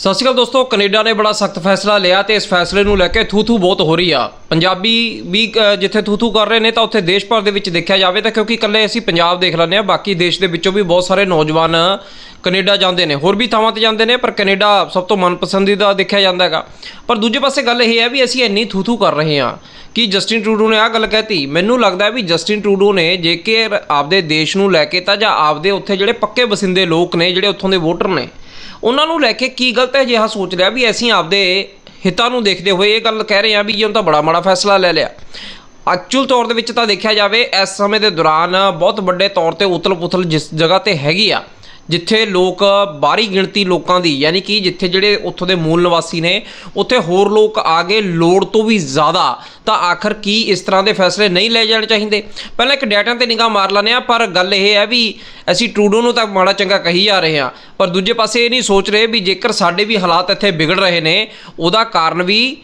ਸਤਿ ਸ਼੍ਰੀ ਅਕਾਲ ਦੋਸਤੋ, ਕੈਨੇਡਾ ਨੇ ਬੜਾ ਸਖਤ ਫੈਸਲਾ ਲਿਆ ਤੇ ਇਸ ਫੈਸਲੇ ਨੂੰ ਲੈ ਕੇ ਥੂਥੂ ਬਹੁਤ ਹੋ ਰਹੀ ਆ। ਪੰਜਾਬੀ ਵੀ ਜਿੱਥੇ ਥੂਥੂ ਕਰ ਰਹੇ ਨੇ ਤਾਂ ਉੱਥੇ ਦੇਸ਼ ਭਰ ਦੇ ਵਿੱਚ ਦੇਖਿਆ ਜਾਵੇ ਤਾਂ ਕਿਉਂਕਿ ਇਕੱਲੇ ਅਸੀਂ ਪੰਜਾਬ ਦੇਖ ਲੈਂਦੇ ਆ ਬਾਕੀ ਦੇਸ਼ ਦੇ ਵਿੱਚੋਂ ਵੀ ਬਹੁਤ ਸਾਰੇ ਨੌਜਵਾਨ ਕੈਨੇਡਾ ਜਾਂਦੇ ਨੇ। ਹੋਰ ਵੀ ਥਾਵਾਂ ਤੇ ਜਾਂਦੇ ਨੇ, ਪਰ ਕੈਨੇਡਾ ਸਭ ਤੋਂ ਮਨਪਸੰਦੀਦਾ ਦੇਖਿਆ ਜਾਂਦਾ ਹੈਗਾ। ਪਰ ਦੂਜੇ ਪਾਸੇ ਗੱਲ ਇਹ ਹੈ ਵੀ ਅਸੀਂ ਇੰਨੀ ਥੂ ਥੂ ਕਰ ਰਹੇ ਹਾਂ ਕਿ ਜਸਟਿਨ ਟਰੂਡੋ ਨੇ ਆਹ ਗੱਲ ਕਹਿਤੀ। ਮੈਨੂੰ ਲੱਗਦਾ ਵੀ ਜਸਟਿਨ ਟਰੂਡੋ ਨੇ ਜੇਕਰ ਆਪਦੇ ਦੇਸ਼ ਨੂੰ ਲੈ ਕੇ ਤਾਂ ਜਾਂ ਆਪਦੇ ਉੱਥੇ ਜਿਹੜੇ ਪੱਕੇ ਵਸਿੰਦੇ ਲੋਕ ਨੇ, ਜਿਹੜੇ ਉੱਥੋਂ ਦੇ ਵੋਟਰ ਨੇ, ਉਹਨਾਂ ਨੂੰ ਲੈ ਕੇ ਕੀ ਗਲਤ ਹੈ ਜਿਹਾ ਸੋਚ ਰਿਹਾ ਵੀ ਅਸੀਂ ਆਪਦੇ ਹਿੱਤਾਂ ਨੂੰ ਦੇਖਦੇ ਹੋਏ ਇਹ ਗੱਲ ਕਹਿ ਰਹੇ ਹਾਂ ਵੀ ਇਹ ਤਾਂ ਬੜਾ ਮਾੜਾ ਫੈਸਲਾ ਲੈ ਲਿਆ। ਐਕਚੁਅਲ ਤੌਰ ਦੇ ਵਿੱਚ ਤਾਂ ਦੇਖਿਆ ਜਾਵੇ, ਇਸ ਸਮੇਂ ਦੇ ਦੌਰਾਨ ਬਹੁਤ ਵੱਡੇ ਤੌਰ ਤੇ ਉਤਲ-ਪੁਤਲ ਜਿਸ ਜਗ੍ਹਾ ਤੇ ਹੈਗੀ ਆ ਜਿੱਥੇ ਲੋਕ ਬਾਹਰੀ ਗਿਣਤੀ ਲੋਕਾਂ ਦੀ, ਯਾਨੀ ਕਿ ਜਿੱਥੇ ਜਿਹੜੇ ਉੱਥੋਂ ਦੇ ਮੂਲ ਨਿਵਾਸੀ ਨੇ, ਉੱਥੇ ਹੋਰ ਲੋਕ ਆ ਗਏ ਲੋੜ ਤੋਂ ਵੀ ਜ਼ਿਆਦਾ, ਤਾਂ ਆਖਰ ਕੀ ਇਸ ਤਰ੍ਹਾਂ ਦੇ ਫੈਸਲੇ ਨਹੀਂ ਲਏ ਜਾਣੇ ਚਾਹੀਦੇ? ਪਹਿਲਾਂ ਇੱਕ ਡਾਟਾ ਤੇ ਨਿਗਾਹ ਮਾਰ ਲੈਂਦੇ ਆ ਪਰ ਗੱਲ ਇਹ ਹੈ ਵੀ ਅਸੀਂ ਟਰੂਡੋ ਨੂੰ ਤਾਂ ਮਾੜਾ ਚੰਗਾ ਕਹੀ ਜਾ ਰਹੇ ਹਾਂ, ਪਰ ਦੂਜੇ ਪਾਸੇ ਇਹ ਨਹੀਂ ਸੋਚ ਰਹੇ ਵੀ ਜੇਕਰ ਸਾਡੇ ਵੀ ਹਾਲਾਤ ਇੱਥੇ ਵਿਗੜ ਰਹੇ ਨੇ, ਉਹਦਾ ਕਾਰਨ ਵੀ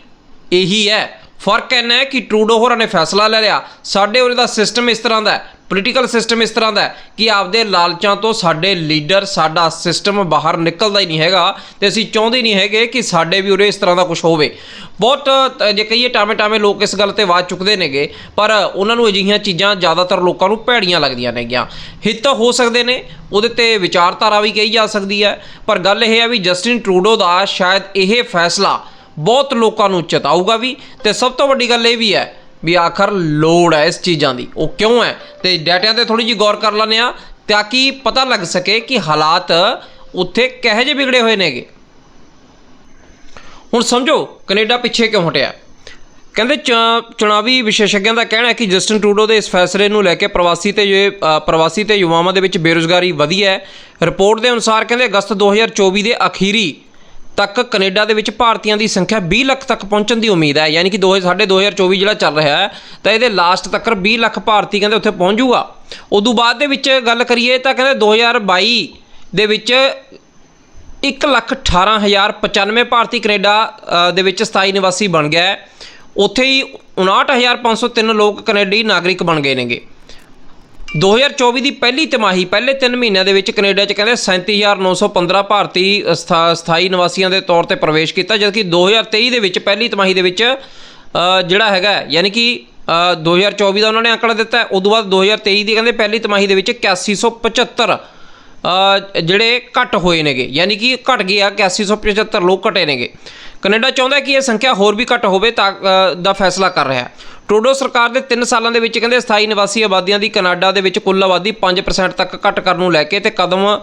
ਇਹੀ ਹੈ। ਫ਼ਰਕ ਇੰਨਾ ਹੈ ਕਿ ਟਰੂਡੋ ਹੋਰਾਂ ਨੇ ਫੈਸਲਾ ਲੈ ਲਿਆ। ਸਾਡੇ ਉਰੇ ਦਾ ਸਿਸਟਮ ਇਸ ਤਰ੍ਹਾਂ ਦਾ ਪੋਲੀਟੀਕਲ ਸਿਸਟਮ ਇਸ ਤਰ੍ਹਾਂ ਦਾ ਕਿ ਆਪਦੇ ਲਾਲਚਾਂ ਤੋਂ ਸਾਡੇ ਲੀਡਰ ਸਾਡਾ ਸਿਸਟਮ ਬਾਹਰ ਨਿਕਲਦਾ ਹੀ ਨਹੀਂ ਹੈਗਾ ਤੇ ਅਸੀਂ ਚਾਹੁੰਦੇ ਨਹੀਂ ਹੈਗੇ ਕਿ ਸਾਡੇ ਵੀ ਉਰੇ ਇਸ ਤਰ੍ਹਾਂ ਦਾ ਕੁਝ ਹੋਵੇ। ਬਹੁਤ ਜੇ ਕਹੀਏ ਟਾਵੇਂ ਟਾਵੇਂ ਲੋਕ ਇਸ ਗੱਲ ਤੇ ਆਵਾਜ਼ ਚੁੱਕਦੇ ਨੇਗੇ, ਪਰ ਉਹਨਾਂ ਨੂੰ ਅਜਿਹੀਆਂ ਚੀਜ਼ਾਂ ਜ਼ਿਆਦਾਤਰ ਲੋਕਾਂ ਨੂੰ ਭੈੜੀਆਂ ਲੱਗਦੀਆਂ ਨੇਗੀਆਂ। ਹਿੱਤ ਹੋ ਸਕਦੇ ਨੇ, ਉਹਦੇ ਤੇ ਵਿਚਾਰਧਾਰਾ ਵੀ ਕਹੀ ਜਾ ਸਕਦੀ ਹੈ, ਪਰ ਗੱਲ ਇਹ ਹੈ ਵੀ ਜਸਟਿਨ ਟਰੂਡੋ ਦਾ ਸ਼ਾਇਦ ਇਹ ਫੈਸਲਾ ਬਹੁਤ ਲੋਕਾਂ ਨੂੰ ਚਤਾਊਗਾ ਵੀ ਤੇ ਸਭ ਤੋਂ ਵੱਡੀ ਗੱਲ ਇਹ ਵੀ ਹੈ ਵੀ ਆਖਰ ਲੋੜ ਹੈ ਇਸ ਚੀਜ਼ਾਂ ਦੀ। ਉਹ ਕਿਉਂ ਹੈ? ਤੇ ਡਾਟਿਆਂ ਤੇ ਥੋੜੀ ਜਿਹੀ ਗੌਰ ਕਰ ਲੈਂਦੇ ਆ ਤਾਂ ਕਿ ਪਤਾ ਲੱਗ ਸਕੇ ਕਿ ਹਾਲਾਤ ਉੱਥੇ ਕਿਹੋ ਜਿਹੇ ਵਿਗੜੇ ਹੋਏ ਨੇਗੇ। ਹੁਣ ਸਮਝੋ ਕੈਨੇਡਾ ਪਿੱਛੇ ਕਿਉਂ ਹਟਿਆ? ਕਹਿੰਦੇ ਚ- ਚੁਣਾਵੀ ਵਿਸ਼ੇਸ਼ਗਿਆਂ ਦਾ ਕਹਿਣਾ ਹੈ ਕਿ ਜਸਟਿਨ ਟਰੂਡੋ ਦੇ ਇਸ ਫੈਸਲੇ ਨੂੰ ਲੈ ਕੇ ਪ੍ਰਵਾਸੀ ਤੇ ਜੇ ਪ੍ਰਵਾਸੀ ਤੇ ਯੁਵਾਵਾਂ ਦੇ ਵਿੱਚ ਬੇਰੁਜ਼ਗਾਰੀ ਵਧੀ ਹੈ। ਰਿਪੋਰਟ ਦੇ ਅਨੁਸਾਰ ਕਹਿੰਦੇ ਅਗਸਤ 2024 ਦੇ ਅਖੀਰੀ ਤੱਕ ਕੈਨੇਡਾ ਦੇ ਵਿੱਚ ਭਾਰਤੀਆਂ ਦੀ ਸੰਖਿਆ 20 ਲੱਖ ਤੱਕ ਪਹੁੰਚਣ ਦੀ ਉਮੀਦ ਹੈ। ਯਾਨੀ ਕਿ 2 ਸਾਡੇ 2024 ਜਿਹੜਾ ਚੱਲ ਰਿਹਾ ਹੈ, ਤਾਂ ਇਹਦੇ ਲਾਸਟ ਤੱਕ 20 ਲੱਖ ਭਾਰਤੀ ਕਹਿੰਦੇ ਉੱਥੇ ਪਹੁੰਚ ਜਾਊਗਾ। ਉਦੋਂ ਬਾਅਦ ਦੇ ਵਿੱਚ ਗੱਲ ਕਰੀਏ ਤਾਂ ਕਹਿੰਦੇ 2022 ਦੇ ਵਿੱਚ 118095 ਭਾਰਤੀ ਕੈਨੇਡਾ ਦੇ ਵਿੱਚ ਸਥਾਈ ਨਿਵਾਸੀ ਬਣ ਗਿਆ ਉੱਥੇ ਹੀ 59503 ਲੋਕ ਕੈਨੇਡੀ ਨਾਗਰਿਕ ਬਣ ਗਏ ਨੇਗੇ। 2024 ਦੀ ਪਹਿਲੀ ਤਿਮਾਹੀ ਪਹਿਲੇ 3 ਮਹੀਨਿਆਂ ਦੇ ਵਿੱਚ ਕੈਨੇਡਾ 'ਚ ਕਹਿੰਦੇ 37915 ਭਾਰਤੀ ਸਥਾ- ਸਥਾਈ ਨਿਵਾਸੀਆਂ ਦੇ ਤੌਰ ਤੇ ਪ੍ਰਵੇਸ਼ ਕੀਤਾ ਜਦਕਿ 2023 ਦੇ ਵਿੱਚ ਪਹਿਲੀ ਤਿਮਾਹੀ ਦੇ ਵਿੱਚ ਜਿਹੜਾ ਹੈਗਾ ਯਾਨੀ ਕਿ ਅ, 2024 ਦਾ ਉਹਨਾਂ ਨੇ ਅੰਕੜਾ ਦਿੱਤਾ ਹੈ ਤੋਂ ਬਾਅਦ 2023 ਦੀ ਕਹਿੰਦੇ ਪਹਿਲੀ ਤਿਮਾਹੀ ਦੇ ਵਿੱਚ 8175 ਅ, ਜਿਹੜੇ ਘਟ ਹੋਏ ਨੇਗੇ ਯਾਨੀ ਕਿ ਘਟ ਗਏ ਆ 8175 ਲੋਕ ਘਟੇ ਨੇਗੇ। ਕੈਨੇਡਾ ਚਾਹੁੰਦਾ ਕਿ ਇਹ ਸੰਖਿਆ ਹੋਰ ਵੀ ਘੱਟ ਹੋਵੇ ਤਾਂ ਦਾ ਫੈਸਲਾ ਕਰ ਰਿਹਾ ਹੈ। ਟਰੂਡੋ ਸਰਕਾਰ ਦੇ 3 ਸਾਲਾਂ ਦੇ ਵਿੱਚ ਕਹਿੰਦੇ ਸਥਾਈ ਨਿਵਾਸੀ ਆਬਾਦੀਆਂ ਦੀ ਕੈਨੇਡਾ ਦੇ ਵਿੱਚ ਕੁੱਲ ਆਬਾਦੀ 5% ਤੱਕ ਘੱਟ ਕਰਨ ਨੂੰ ਲੈ ਕੇ ਤੇ ਕਦਮ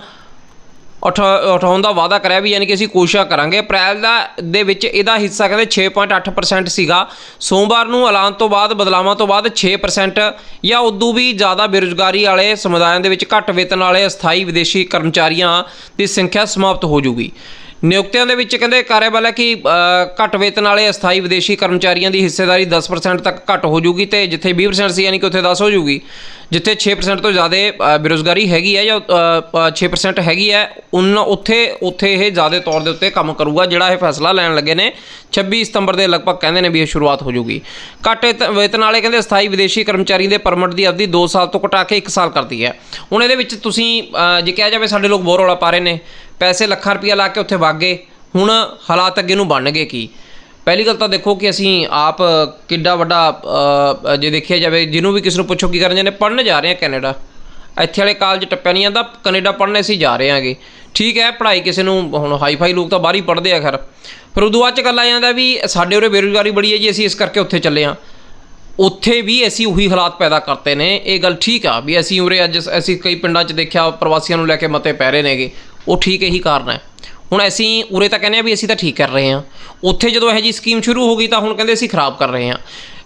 ਉਠਾ- ਉਠਾਉਣ ਦਾ ਵਾਅਦਾ ਕਰਿਆ ਵੀ ਯਾਨੀ ਕਿ ਅਸੀਂ ਕੋਸ਼ਿਸ਼ ਕਰਾਂਗੇ। ਅਪ੍ਰੈਲ ਦਾ, ਦੇ ਵਿੱਚ ਇਹਦਾ ਹਿੱਸਾ ਕਹਿੰਦੇ 6.8% ਸੀਗਾ। ਸੋਮਵਾਰ ਨੂੰ ਐਲਾਨ ਤੋਂ ਬਾਅਦ, ਬਦਲਾਵਾਂ ਤੋਂ ਬਾਅਦ 6% ਜਾਂ ਉਦੋਂ ਵੀ ਜ਼ਿਆਦਾ ਬੇਰੁਜ਼ਗਾਰੀ ਵਾਲੇ ਸਮੁਦਾਇਆਂ ਦੇ ਵਿੱਚ ਘੱਟ ਵੇਤਨ ਵਾਲੇ ਅਸਥਾਈ ਵਿਦੇਸ਼ੀ ਕਰਮਚਾਰੀਆਂ ਦੀ ਸੰਖਿਆ ਸਮਾਪਤ ਹੋ ਜੂਗੀ ਨਿਯੁਕਤੀਆਂ ਦੇ ਵਿੱਚ ਕਹਿੰਦੇ ਕਾਰਜਬਲ ਹੈ ਕਿ ਘੱਟ ਵੇਤਨ ਵਾਲੇ ਅਸਥਾਈ ਵਿਦੇਸ਼ੀ ਕਰਮਚਾਰੀਆਂ ਦੀ ਹਿੱਸੇਦਾਰੀ 10% ਤੱਕ ਘੱਟ ਹੋ ਜੂਗੀ ਤੇ ਜਿੱਥੇ 20% ਸੀ ਯਾਨੀ ਕਿ ਉੱਥੇ 10 ਹੋ ਜੂਗੀ ਜਿੱਥੇ 6% ਤੋਂ ਜ਼ਿਆਦਾ ਅ, ਬੇਰੁਜ਼ਗਾਰੀ ਹੈਗੀ ਹੈ ਜਾਂ ਅ, ਅ, 6% ਹੈਗੀ ਹੈ ਉਨ ਉੱਥੇ ਉੱਥੇ ਇਹ ਜ਼ਿਆਦਾ ਤੌਰ ਦੇ ਉੱਤੇ ਕੰਮ ਕਰੂਗਾ ਜਿਹੜਾ ਇਹ ਫੈਸਲਾ ਲੈਣ ਲੱਗੇ ਨੇ 26 ਸਤੰਬਰ ਦੇ ਲਗਭਗ ਕਹਿੰਦੇ ਨੇ ਵੀ ਇਹ ਸ਼ੁਰੂਆਤ ਹੋ ਜੂਗੀ। ਘੱਟ ਵੇਤਨ ਵਾਲੇ ਕਹਿੰਦੇ ਅਸਥਾਈ ਵਿਦੇਸ਼ੀ ਕਰਮਚਾਰੀ ਦੇ ਪਰਮਿਟ ਦੀ ਅਵਧੀ 2 ਸਾਲ ਤੋਂ ਘਟਾ ਕੇ 1 ਸਾਲ ਕਰਦੀ ਹੈ। ਹੁਣ ਇਹਦੇ ਵਿੱਚ ਤੁਸੀਂ ਜੇ ਕਿਹਾ ਜਾਵੇ ਸਾਡੇ ਲੋਕ ਬਹੁਤ ਰੌਲਾ ਪਾ ਰਹੇ ਨੇ ਪੈਸੇ ਲੱਖਾਂ ਰੁਪਈਆ ਲਾ ਕੇ ਉੱਥੇ ਵਗ ਗਏ। ਹੁਣ ਹਾਲਾਤ ਅੱਗੇ ਨੂੰ ਬਣਨਗੇ ਕੀ? ਪਹਿਲੀ ਗੱਲ ਤਾਂ ਦੇਖੋ ਕਿ ਅਸੀਂ ਆਪ ਕਿੱਡਾ ਵੱਡਾ ਜੇ ਦੇਖਿਆ ਜਾਵੇ, ਜਿਹਨੂੰ ਵੀ ਕਿਸ ਨੂੰ ਪੁੱਛੋ ਕੀ ਕਰਨ ਜਾਂਦੇ ਪੜਨ ਜਾ ਰਹੇ ਆ ਕੈਨੇਡਾ। ਇੱਥੇ ਵਾਲੇ ਕਾਲਜ ਟੱਪਿਆ ਨਹੀਂ ਜਾਂਦਾ, ਕੈਨੇਡਾ ਪੜ੍ਹਨ ਅਸੀਂ ਜਾ ਰਹੇ ਹਾਂਗੇ। ਠੀਕ ਹੈ, ਪੜ੍ਹਾਈ ਕਿਸੇ ਨੂੰ, ਹੁਣ ਹਾਈ ਫਾਈ ਲੋਕ ਤਾਂ ਬਾਹਰ ਹੀ ਪੜ੍ਹਦੇ ਆ, ਖੈਰ। ਫਿਰ ਉਦੋਂ ਬਾਅਦ ਚ ਗੱਲ ਆ ਜਾਂਦਾ ਵੀ ਸਾਡੇ ਉਰੇ ਬੇਰੁਜ਼ਗਾਰੀ ਬੜੀ ਹੈ ਜੀ, ਅਸੀਂ ਇਸ ਕਰਕੇ ਉੱਥੇ ਚੱਲੇ ਹਾਂ। ਉੱਥੇ ਵੀ ਅਸੀਂ ਉਹੀ ਹਾਲਾਤ ਪੈਦਾ ਕਰਤੇ ਨੇ। ਇਹ ਗੱਲ ਠੀਕ ਆ ਵੀ ਅਸੀਂ ਉਰੇ ਅੱਜ, ਅਸੀਂ ਕਈ ਪਿੰਡਾਂ 'ਚ ਦੇਖਿਆ, ਪ੍ਰਵਾਸੀਆਂ ਨੂੰ ਲੈ ਕੇ ਮਤੇ ਪੈ ਰਹੇ ਨੇਗੇ। ਉਹ ਠੀਕ ਇਹੀ ਕਾਰਨ ਹੈ। ਹੁਣ ਅਸੀਂ ਉਰੇ ਤਾਂ ਕਹਿੰਦੇ ਆ ਵੀ ਅਸੀਂ ਤਾਂ ਠੀਕ ਕਰ ਰਹੇ ਹਾਂ। ਉੱਥੇ ਜਦੋਂ ਇਹੋ ਜੀ ਸਕੀਮ ਸ਼ੁਰੂ ਹੋ ਗਈ ਤਾਂ ਹੁਣ ਕਹਿੰਦੇ ਅਸੀਂ ਖਰਾਬ ਕਰ ਰਹੇ ਹਾਂ।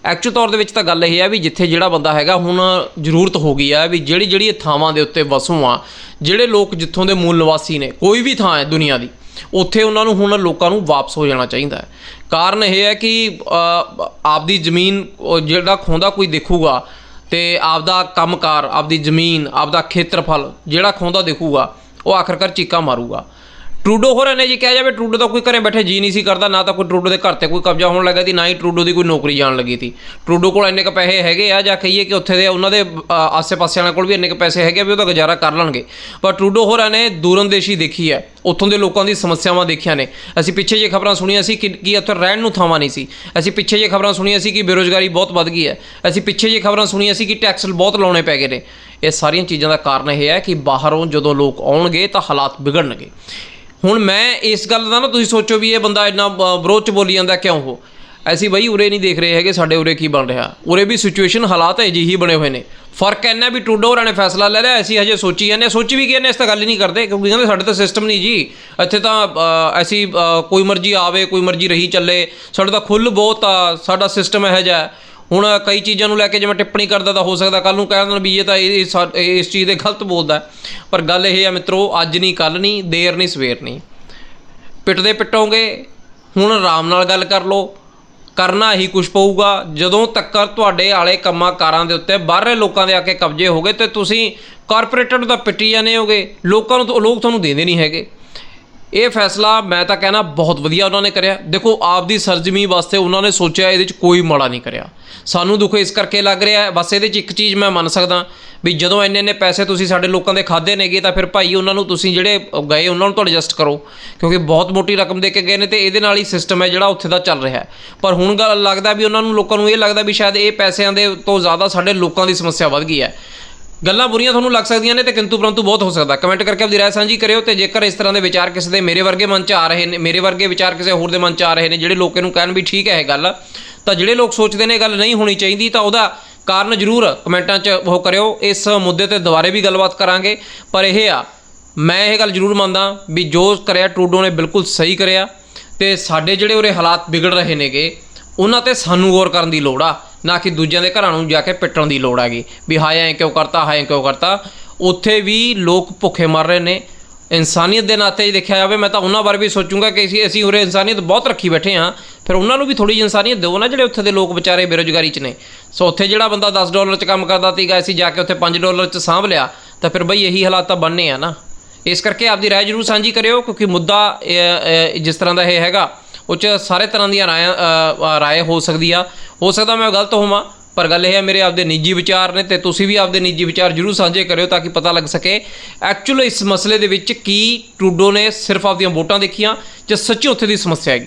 ਐਕਚੁਅਲ ਤੌਰ ਦੇ ਵਿੱਚ ਤਾਂ ਗੱਲ ਇਹ ਹੈ ਵੀ ਜਿੱਥੇ ਜਿਹੜਾ ਬੰਦਾ ਹੈਗਾ ਹੁਣ ਜ਼ਰੂਰਤ ਹੋ ਗਈ ਆ ਵੀ ਜਿਹੜੀ ਜਿਹੜੀ ਥਾਵਾਂ ਦੇ ਉੱਤੇ ਵਸੋਂ ਆ, ਜਿਹੜੇ ਲੋਕ ਜਿੱਥੋਂ ਦੇ ਮੂਲ ਨਿਵਾਸੀ ਨੇ, ਕੋਈ ਵੀ ਥਾਂ ਹੈ ਦੁਨੀਆ ਦੀ, ਉੱਥੇ ਉਹਨਾਂ ਨੂੰ ਹੁਣ ਲੋਕਾਂ ਨੂੰ ਵਾਪਸ ਹੋ ਜਾਣਾ ਚਾਹੀਦਾ ਹੈ। ਕਾਰਨ ਇਹ ਹੈ ਕਿ ਆਪਦੀ ਜ਼ਮੀਨ ਜਿਹੜਾ ਖੋਂਦਾ ਕੋਈ ਦੇਖੂਗਾ ਤੇ ਆਪਦਾ ਕੰਮਕਾਰ, ਆਪਦੀ ਜ਼ਮੀਨ, ਆਪਦਾ ਖੇਤਰਫਲ ਜਿਹੜਾ ਖੋਂਦਾ ਦੇਖੂਗਾ ਉਹ ਆਖਰਕਾਰ ਚੀਕਾਂ ਮਾਰੂਗਾ। ਟਰੂਡੋ ਹੋਰਾਂ ਨੇ ਜੀ ਕਿਹਾ ਜਾਵੇ, ਟਰੂਡੋ ਦਾ ਕੋਈ ਘਰੇ ਬੈਠੇ ਜੀ ਨਹੀਂ ਸੀ ਕਰਦਾ, ਨਾ ਤਾਂ ਕੋਈ ਟਰੂਡੋ ਦੇ ਘਰ ਤੇ ਕੋਈ ਕਬਜ਼ਾ ਹੋਣ ਲੱਗਾ ਸੀ, ਨਾ ਹੀ ਟਰੂਡੋ ਦੀ ਕੋਈ ਨੌਕਰੀ ਜਾਣ ਲੱਗੀ ਸੀ। ਟਰੂਡੋ ਕੋਲ ਇੰਨੇ ਕ ਪੈਸੇ ਹੈਗੇ ਆ, ਜਾਂ ਕਹੀਏ ਕਿ ਉੱਥੇ ਦੇ ਉਹਨਾਂ ਦੇ ਆਸੇ-ਪਾਸੇ ਵਾਲਿਆਂ ਕੋਲ ਵੀ ਇੰਨੇ ਕ ਪੈਸੇ ਹੈਗੇ ਆ ਵੀ ਉਹਦਾ ਗੁਜ਼ਾਰਾ ਕਰ ਲੈਣਗੇ। ਪਰ ਟਰੂਡੋ ਹੋਰਾਂ ਨੇ ਦੂਰੰਦੇਸ਼ੀ ਦੇਖੀ ਹੈ। ਉੱਥੋਂ ਦੇ ਲੋਕਾਂ ਦੀ ਸਮੱਸਿਆਵਾਂ ਦੇਖੀਆਂ ਨੇ। ਅਸੀਂ ਪਿੱਛੇ ਜੇ ਖਬਰਾਂ ਸੁਣੀਆਂ ਸੀ ਕਿ ਕਿ ਉੱਥੇ ਰਹਿਣ ਨੂੰ ਥਾਵਾਂ ਨਹੀਂ ਸੀ। ਅਸੀਂ ਪਿੱਛੇ ਜੇ ਖਬਰਾਂ ਸੁਣੀਆਂ ਸੀ ਕਿ ਬੇਰੋਜ਼ਗਾਰੀ ਬਹੁਤ ਵੱਧ ਗਈ ਹੈ। ਅਸੀਂ ਪਿੱਛੇ ਜੇ ਖਬਰਾਂ ਸੁਣੀਆਂ ਸੀ ਕਿ ਟੈਕਸ ਬਹੁਤ ਲਾਉਣੇ ਪੈ ਗਏ ਨੇ। ਇਹ ਸਾਰੀਆਂ ਚੀਜ਼ਾਂ ਦਾ ਕਾਰਨ ਇਹ ਹੈ ਕਿ ਬਾਹਰੋਂ ਜਦੋਂ ਲੋਕ ਆਉਣਗੇ ਤਾਂ ਹਾਲਾਤ ਵਿਗੜਨਗੇ। ਹੁਣ ਮੈਂ ਇਸ ਗੱਲ ਦਾ ਨਾ ਤੁਸੀਂ ਸੋਚੋ ਵੀ ਇਹ ਬੰਦਾ ਇੰਨਾ ਵਿਰੋਧ ਚ ਬੋਲੀ ਜਾਂਦਾ, ਕਿਉਂ ਹੋ ਅਸੀਂ ਬਈ ਉਰੇ ਨਹੀਂ ਦੇਖ ਰਹੇ ਹੈਗੇ, ਸਾਡੇ ਉਰੇ ਕੀ ਬਣ ਰਿਹਾ? ਉਰੇ ਵੀ ਸਿਚੁਏਸ਼ਨ ਹਾਲਾਤ ਇਹੋ ਜਿਹੀ ਬਣੇ ਹੋਏ ਨੇ। ਫ਼ਰਕ ਇੰਨਾ ਵੀ ਟੂਡੋ ਹੋਰਾਂ ਨੇ ਫੈਸਲਾ ਲੈ ਲਿਆ, ਅਸੀਂ ਹਜੇ ਸੋਚੀ ਜਾਂਦੇ ਸੋਚ ਵੀ ਗਏ ਨੇ ਇਸ ਤਾਂ ਗੱਲ ਹੀ ਨਹੀਂ ਕਰਦੇ, ਕਿਉਂਕਿ ਕਹਿੰਦੇ ਸਾਡੇ ਤਾਂ ਸਿਸਟਮ ਨਹੀਂ ਜੀ। ਇੱਥੇ ਤਾਂ ਐਸੀ ਕੋਈ ਮਰਜ਼ੀ ਆਵੇ, ਕੋਈ ਮਰਜ਼ੀ ਰਹੀ ਚੱਲੇ। ਸਾਡਾ ਤਾਂ ਖੁੱਲ ਬਹੁਤ ਆ, ਸਾਡਾ ਸਿਸਟਮ ਇਹੋ ਜਿਹਾ ਹੁਣ ਕਈ ਚੀਜ਼ਾਂ ਨੂੰ ਲੈ ਕੇ ਜਿਵੇਂ ਟਿੱਪਣੀ ਕਰਦਾ ਤਾਂ ਹੋ ਸਕਦਾ ਕੱਲ ਨੂੰ ਕਹਿ ਦੇਣ ਵੀ ਇਹ ਤਾਂ ਇਹ- ਸਾ- ਇਸ ਚੀਜ਼ ਦੇ ਗਲਤ ਬੋਲਦਾ ਪਰ ਗੱਲ ਇਹ ਹੈ ਮਿੱਤਰੋ, ਅੱਜ ਨਹੀਂ ਕੱਲ ਨਹੀਂ, ਦੇਰ ਨਹੀਂ, ਸਵੇਰ ਨਹੀਂ। ਪਿੱਟਦੇ ਪਿੱਟੋਗੇ, ਹੁਣ ਆਰਾਮ ਨਾਲ ਗੱਲ ਕਰ ਲਓ। ਕਰਨਾ ਹੀ ਕੁਝ ਪਊਗਾ। ਜਦੋਂ ਤੱਕ ਤੁਹਾਡੇ ਆਲੇ ਕੰਮਾਂ ਕਾਰਾਂ ਦੇ ਉੱਤੇ ਬਾਹਰਲੇ ਲੋਕਾਂ ਦੇ ਆ ਕੇ ਕਬਜ਼ੇ ਹੋਗੇ ਤੇ ਤੁਸੀਂ ਕਾਰਪੋਰੇਟਰ ਨੂੰ ਤਾਂ ਪਿੱਟੀ ਜਾਂਦੇ ਹੋਗੇ। ਲੋਕਾਂ ਨੂੰ ਲੋਕ ਤੁਹਾਨੂੰ ਦੇਂਦੇ ਨਹੀਂ ਹੈਗੇ। ਇਹ ਫੈਸਲਾ ਮੈਂ ਤਾਂ ਕਹਿਣਾ ਬਹੁਤ ਵਧੀਆ ਉਹਨਾਂ ਨੇ ਕਰਿਆ। ਦੇਖੋ, ਆਪਦੀ ਸਰਜ਼ਮੀ ਵਾਸਤੇ ਉਹਨਾਂ ਨੇ ਸੋਚਿਆ, ਇਹਦੇ 'ਚ ਕੋਈ ਮਾੜਾ ਨਹੀਂ ਕਰਿਆ। ਸਾਨੂੰ ਦੁੱਖ ਇਸ ਕਰਕੇ ਲੱਗ ਰਿਹਾ ਹੈ। ਬਸ ਇਹਦੇ 'ਚ ਇੱਕ ਚੀਜ਼ ਮੈਂ ਮੰਨ ਸਕਦਾ ਵੀ ਜਦੋਂ ਇੰਨੇ ਇੰਨੇ ਪੈਸੇ ਤੁਸੀਂ ਸਾਡੇ ਲੋਕਾਂ ਦੇ ਖਾਦੇ ਨੇਗੇ, ਤਾਂ ਫਿਰ ਭਾਈ ਉਹਨਾਂ ਨੂੰ ਤੁਸੀਂ ਜਿਹੜੇ ਗਏ, ਉਹਨਾਂ ਨੂੰ ਤਾਂ ਐਡਜਸਟ ਕਰੋ। ਕਿਉਂਕਿ ਬਹੁਤ ਮੋਟੀ ਰਕਮ ਦੇ ਕੇ ਗਏ ਨੇ ਤੇ ਇਹਦੇ ਨਾਲ ਹੀ ਸਿਸਟਮ ਹੈ ਜਿਹੜਾ ਉੱਥੇ ਦਾ ਚੱਲ ਰਿਹਾ ਪਰ ਹੁਣ ਗੱਲ ਲੱਗਦਾ ਵੀ ਉਹਨਾਂ ਨੂੰ, ਲੋਕਾਂ ਨੂੰ ਇਹ ਲੱਗਦਾ ਵੀ ਸ਼ਾਇਦ ਇਹ ਪੈਸਿਆਂ ਦੇ ਤੋਂ ਜ਼ਿਆਦਾ ਸਾਡੇ ਲੋਕਾਂ ਦੀ ਸਮੱਸਿਆ ਵੱਧ ਗਈ ਹੈ। ਗੱਲਾਂ ਬੁਰੀਆਂ ਤੁਹਾਨੂੰ ਲੱਗ ਸਕਦੀਆਂ ਨੇ ਤੇ ਕਿੰਤੂ ਪਰੰਤੂ ਬਹੁਤ ਹੋ ਸਕਦਾ। ਕਮੈਂਟ ਕਰਕੇ ਆਪਣੀ ਰਾਏ ਸਾਂਝੀ ਕਰਿਓ ਤੇ ਜੇਕਰ ਇਸ ਤਰ੍ਹਾਂ ਦੇ ਵਿਚਾਰ ਕਿਸੇ ਦੇ ਮੇਰੇ ਵਰਗੇ ਮਨ 'ਚ ਆ ਰਹੇ ਨੇ, ਮੇਰੇ ਵਰਗੇ ਵਿਚਾਰ ਕਿਸੇ ਹੋਰ ਦੇ ਮਨ 'ਚ ਆ ਰਹੇ ਨੇ, ਜਿਹੜੇ ਲੋਕ ਇਹਨੂੰ ਕਹਿਣ ਵੀ ਠੀਕ ਹੈ ਇਹ ਗੱਲ, ਤਾਂ ਜਿਹੜੇ ਲੋਕ ਸੋਚਦੇ ਨੇ ਇਹ ਗੱਲ ਨਹੀਂ ਹੋਣੀ ਚਾਹੀਦੀ, ਤਾਂ ਉਹਦਾ ਕਾਰਨ ਜ਼ਰੂਰ ਕਮੈਂਟਾਂ 'ਚ ਉਹ ਕਰਿਓ। ਇਸ ਮੁੱਦੇ ਤੇ ਦੁਬਾਰੇ ਵੀ ਗੱਲਬਾਤ ਕਰਾਂਗੇ। ਪਰ ਇਹ ਆ, ਮੈਂ ਇਹ ਗੱਲ ਜ਼ਰੂਰ ਮੰਨਦਾ ਵੀ ਜੋ ਕਰਿਆ ਟਰੂਡੋ ਨੇ ਬਿਲਕੁਲ ਸਹੀ ਕਰਿਆ ਤੇ ਸਾਡੇ ਜਿਹੜੇ ਉਰੇ ਹਾਲਾਤ ਵਿਗੜ ਰਹੇ ਨੇਗੇ, ਉਹਨਾਂ ਤੇ ਸਾਨੂੰ ਗੌਰ ਕਰਨ ਦੀ ਲੋੜ ਆ। ਨਾ ਕਿ ਦੂਜਿਆਂ ਦੇ ਘਰਾਂ ਨੂੰ ਜਾ ਕੇ ਪਿੱਟਣ ਦੀ ਲੋੜ ਹੈਗੀ। ਵੀ ਹਾਏ, ਐਂ ਕਿਉਂ ਕਰਤਾ, ਹਾਏ ਕਿਉਂ ਕਰਤਾ। ਉੱਥੇ ਵੀ ਲੋਕ ਭੁੱਖੇ ਮਰ ਰਹੇ ਨੇ। ਇਨਸਾਨੀਅਤ ਦੇ ਨਾਤੇ ਜੇ ਦੇਖਿਆ ਜਾਵੇ, ਮੈਂ ਤਾਂ ਉਹਨਾਂ ਬਾਰੇ ਵੀ ਸੋਚੂੰਗਾ ਕਿ ਅਸੀਂ ਅਸੀਂ ਉਰੇ ਇਨਸਾਨੀਅਤ ਬਹੁਤ ਰੱਖੀ ਬੈਠੇ ਹਾਂ। ਫਿਰ ਉਹਨਾਂ ਨੂੰ ਵੀ ਥੋੜੀ ਜਿਹੀ ਇਨਸਾਨੀਅਤ ਦਿਓ ਨਾ, ਜਿਹੜੇ ਉੱਥੇ ਦੇ ਲੋਕ ਵਿਚਾਰੇ ਬੇਰੁਜ਼ਗਾਰੀ 'ਚ ਨੇ। ਸੋ ਉੱਥੇ ਜਿਹੜਾ ਬੰਦਾ 10 ਡਾਲਰ 'ਚ ਕੰਮ ਕਰਦਾ ਸੀਗਾ, ਅਸੀਂ ਜਾ ਕੇ ਉੱਥੇ 5 ਡਾਲਰ 'ਚ ਸਾਂਭ ਲਿਆ, ਤਾਂ ਫਿਰ ਬਈ ਇਹੀ ਹਾਲਾਤ ਤਾਂ ਬਣਨੇ ਆ ਨਾ। ਇਸ ਕਰਕੇ ਆਪਦੀ ਰਾਏ ਜ਼ਰੂਰ ਸਾਂਝੀ ਕਰਿਓ, ਕਿਉਂਕਿ ਮੁੱਦਾ ਜਿਸ ਤਰ੍ਹਾਂ ਦਾ ਇਹ ਹੈਗਾ ਉਹ 'ਚ ਸਾਰੇ ਤਰ੍ਹਾਂ ਦੀਆਂ ਰਾਇ ਰਾਏ ਹੋ ਸਕਦੀ ਆ। ਹੋ ਸਕਦਾ ਮੈਂ ਗਲਤ ਹੋਵਾਂ, ਪਰ ਗੱਲ ਇਹ ਹੈ, ਮੇਰੇ ਆਪਦੇ ਨਿੱਜੀ ਵਿਚਾਰ ਨੇ ਤੇ ਤੁਸੀਂ ਵੀ ਆਪਦੇ ਨਿੱਜੀ ਵਿਚਾਰ ਜ਼ਰੂਰ ਸਾਂਝੇ ਕਰਿਓ ਤਾਂ ਕਿ ਪਤਾ ਲੱਗ ਸਕੇ ਐਕਚੁਅਲ ਇਸ ਮਸਲੇ ਦੇ ਵਿੱਚ ਕੀ ਟਰੂਡੋ ਨੇ ਸਿਰਫ ਆਪਦੀਆਂ ਵੋਟਾਂ ਦੇਖੀਆਂ, ਜਾਂ ਸੱਚੀ ਉੱਥੇ ਦੀ ਸਮੱਸਿਆ ਹੈਗੀ।